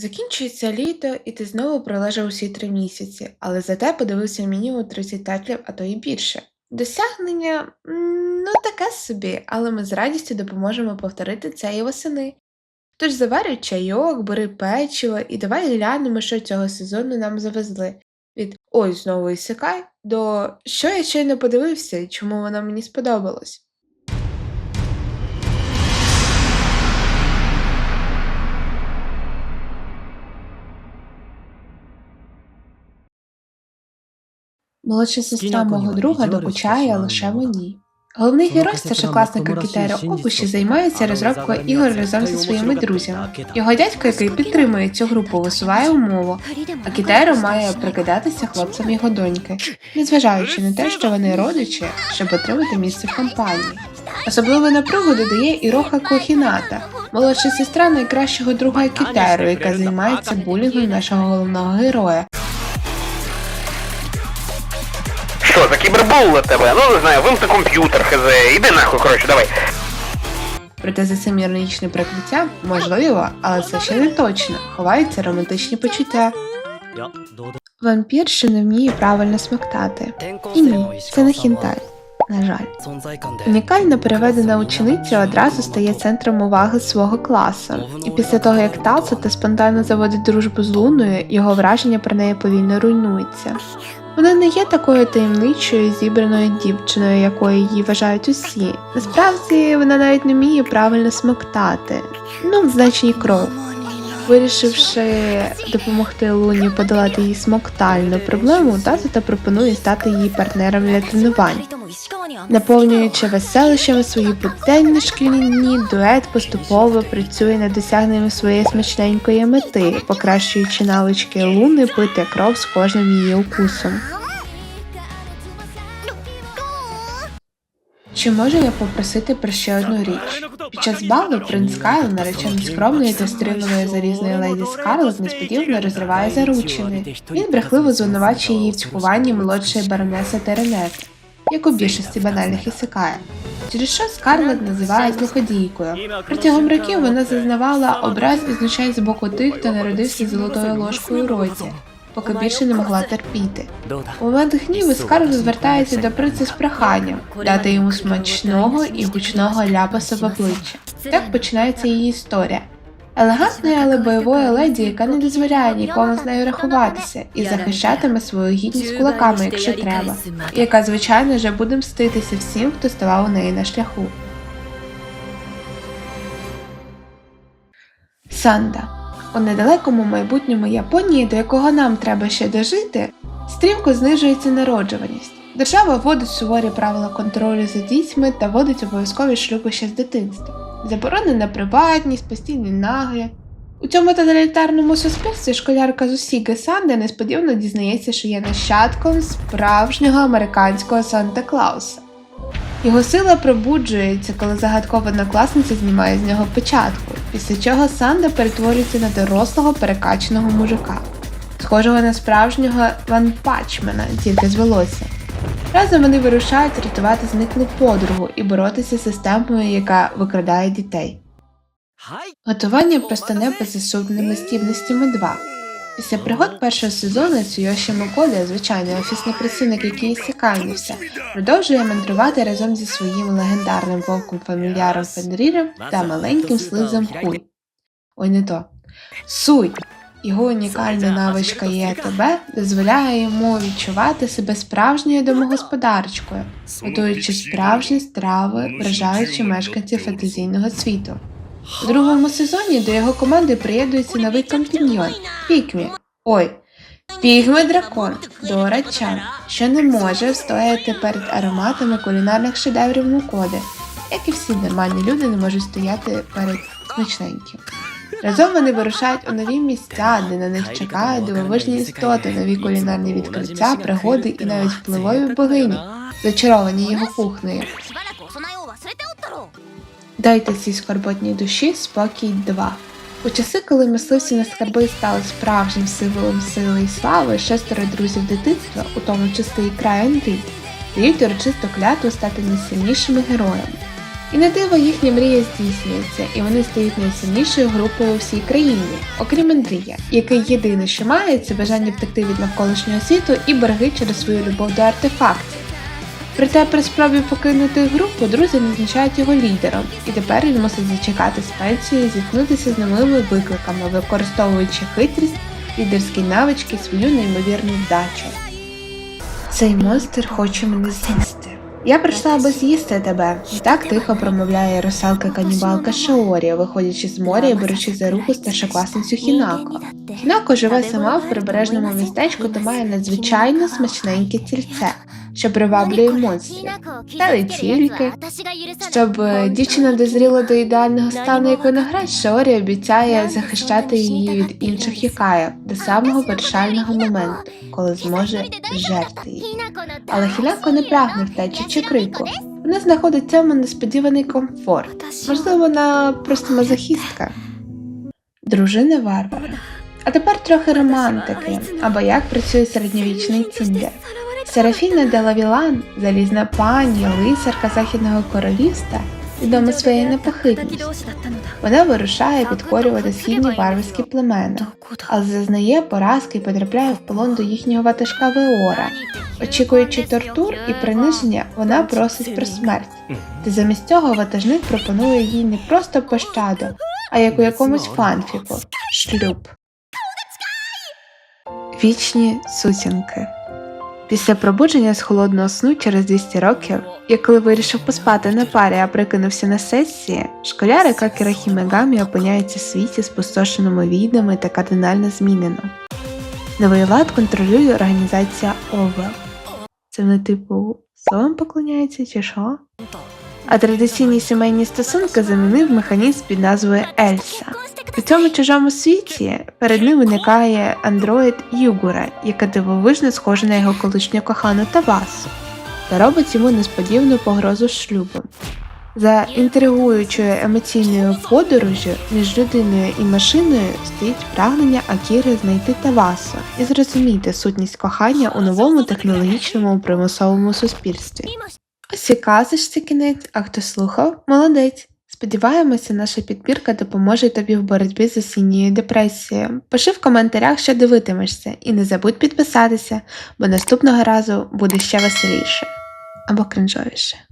Закінчується літо, і ти знову пролежав усі три місяці, але зате подивився мінімум 30 тайтлів, а то й більше. Досягнення, ну таке собі, але ми з радістю допоможемо повторити це і восени. Тож заварюй чайок, бери печиво і давай глянемо, що цього сезону нам завезли. Від ой, знову ісикай до що я щойно подивився і чому воно мені сподобалось. Молодша сестра мого друга докучає лише мені. Головний герой, старшокласник Акітеро Обуші, займається розробкою ігор разом зі своїми друзями. Його дядько, який підтримує цю групу, висуває умову. Акітеро має прикидатися хлопцем його доньки, незважаючи на те, що вони родичі, щоб отримати місце в компанії. Особливо напругу додає і Роха Кохіната, молодша сестра найкращого друга Акітеро, яка займається булінгом нашого головного героя. за кібербулла тебе, ну не знаю, вимкни комп'ютер, хз, іди нахуй, коротше, давай. Проте за цим іронічне прикриття можливо, але це ще не точно. Ховаються романтичні почуття. Вампір ще не вміє правильно смоктати. І ні, це не хінтай. На жаль, унікальна переведена учениця одразу стає центром уваги свого класу, і після того як Талсата спонтанно заводить дружбу з луною, його враження про неї повільно руйнується. Вона не є такою таємничою зібраною дівчиною, якою її вважають усі. Насправді вона навіть не вміє правильно смоктати. Ну, в значній кров. Вирішивши допомогти Луні подолати її смоктальну проблему, Тацута пропонує стати її партнером для тренувань. Наповнюючи веселищами свої буденні шкільні дні, дует поступово працює над досягненням своєї смачненької мети, покращуючи навички луни пити кров з кожним її укусом. Чи можу я попросити про ще одну річ? Під час балу принц Кайл, наречений скромної та стриманої залізної леді Скарлет, несподівано розриває заручини. Він брехливо звинувачує її в цькуванні молодшої баронеси Теренет, як у більшості банальних ісикає. Через що Скарлет називає злоходійкою? Протягом років вона зазнавала образ і знущань з боку тих, хто народився золотою ложкою у році, поки більше не могла терпіти. У момент гніву Скарлет звертається до принца з проханням дати йому смачного і гучного ляпаса в обличчя. Так починається її історія. Елегантної, але бойової леді, яка не дозволяє нікому з нею рахуватися і захищатиме свою гідність кулаками, якщо треба, яка, звичайно, вже буде мститися всім, хто ставав у неї на шляху. Санда. У недалекому майбутньому Японії, до якого нам треба ще дожити, стрімко знижується народжуваність. Держава вводить суворі правила контролю за дітьми та вводить обов'язкові шлюби ще з дитинства. Заборонена приватність, постійний нагляд. У цьому тоталітарному суспільстві школярка з Усіги Санде несподівано дізнається, що є нащадком справжнього американського Санта Клауса. Його сила пробуджується, коли загадкова однокласниця знімає з нього печатку, після чого Санда перетворюється на дорослого перекачаного мужика, схожого на справжнього ванпачмена, тільки з волосся. Разом вони вирушають рятувати зниклу подругу і боротися з системою, яка викрадає дітей. Готування за сумними здібностями 2. Після пригод першого сезону Цуйоші Мокода, звичайний офісний працівник, який ісякальнився, продовжує мандрувати разом зі своїм легендарним вовком фамільяром Фенріром та маленьким слизом Хуй. Ой, не то. Суй! Його унікальна навичка ЄТБ дозволяє йому відчувати себе справжньою домогосподарчкою, готуючи справжні страви, вражаючи мешканців фантазійного світу. У другому сезоні до його команди приєднується новий компаньйон Пікмі. Ой, Пігме дракон Дора-чан, що не може встояти перед ароматами кулінарних шедеврів Мукоди, як і всі нормальні люди не можуть стояти перед смачненьким. Разом вони вирушають у нові місця, де на них чекають дивовижні істоти, нові кулінарні відкриття, пригоди і навіть впливові богині, зачаровані його кухнею. Дайте цій скорботній душі спокій 2. У часи, коли мисливці на скарби стали справжнім символом сили і слави, шестеро друзів дитинства, у тому числі і краєн рід, дають урочисто клятву стати найсильнішими героями. І на диво їхня мрія здійснюється, і вони стають найсильнішою групою у всій країні, окрім Андрія, який єдине, що має, це бажання втекти від навколишнього світу і борги через свою любов до артефактів. Проте при спробі покинути групу друзі назначають його лідером, і тепер він мусить зачекати з пенсії зіткнутися з новими викликами, використовуючи хитрість, лідерські навички, свою неймовірну вдачу. Цей монстр хоче мене з'їсти. Я прийшла, аби з'їсти тебе. Так тихо промовляє русалка канібалка Шаорі, виходячи з моря і беручи за руку старшокласницю Хінако. Хінако живе сама в прибережному містечку та має надзвичайно смачненьке тільце, що приваблює монстрів. Та й тільки. Щоб дівчина дозріла до ідеального стану як виноград, Шаорі обіцяє захищати її від інших Якая до самого вирішального моменту, коли зможе жерти її. Але Хінако не прагне втечі чи крику. Вона знаходить цьому несподіваний комфорт. Можливо, вона просто мазохістка. Дружина Варвара. А тепер трохи романтики, або як працює середньовічний ціндер. Серафіна де Лавілан, залізна пані, лицарка Західного королівства, відома своєю непохитністю. Вона вирушає підкорювати східні варварські племена, але зазнає поразки і потрапляє в полон до їхнього ватажка Веора. Очікуючи тортур і приниження, вона просить про смерть. Та замість цього ватажник пропонує їй не просто пощаду, а як у якомусь фанфіку шлюб. Вічні сутінки. Після пробудження з холодного сну через 200 років, я коли вирішив поспати на парі, а прикинувся на сесії, школяри Какера Хімегамі опиняються в світі, спустошеному війнами та кардинально змінено. Новий лад контролює організація ОВЕ. Це вони типу словом поклоняються чи що? А традиційні сімейні стосунки замінив механізм під назвою Ельса. У цьому чужому світі перед ним виникає андроїд Югура, яка дивовижно схожа на його колишню кохану Тавасу, та робить йому несподівану погрозу шлюбом. За інтригуючою емоційною подорожю між людиною і машиною стоїть прагнення Акіри знайти Тавасу і зрозуміти сутність кохання у новому технологічному примусовому суспільстві. Ось і казочці кінець, а хто слухав, молодець. Сподіваємося, наша підбірка допоможе тобі в боротьбі з осінньою депресією. Пиши в коментарях, що дивитимешся, і не забудь підписатися, бо наступного разу буде ще веселіше або кринжовіше.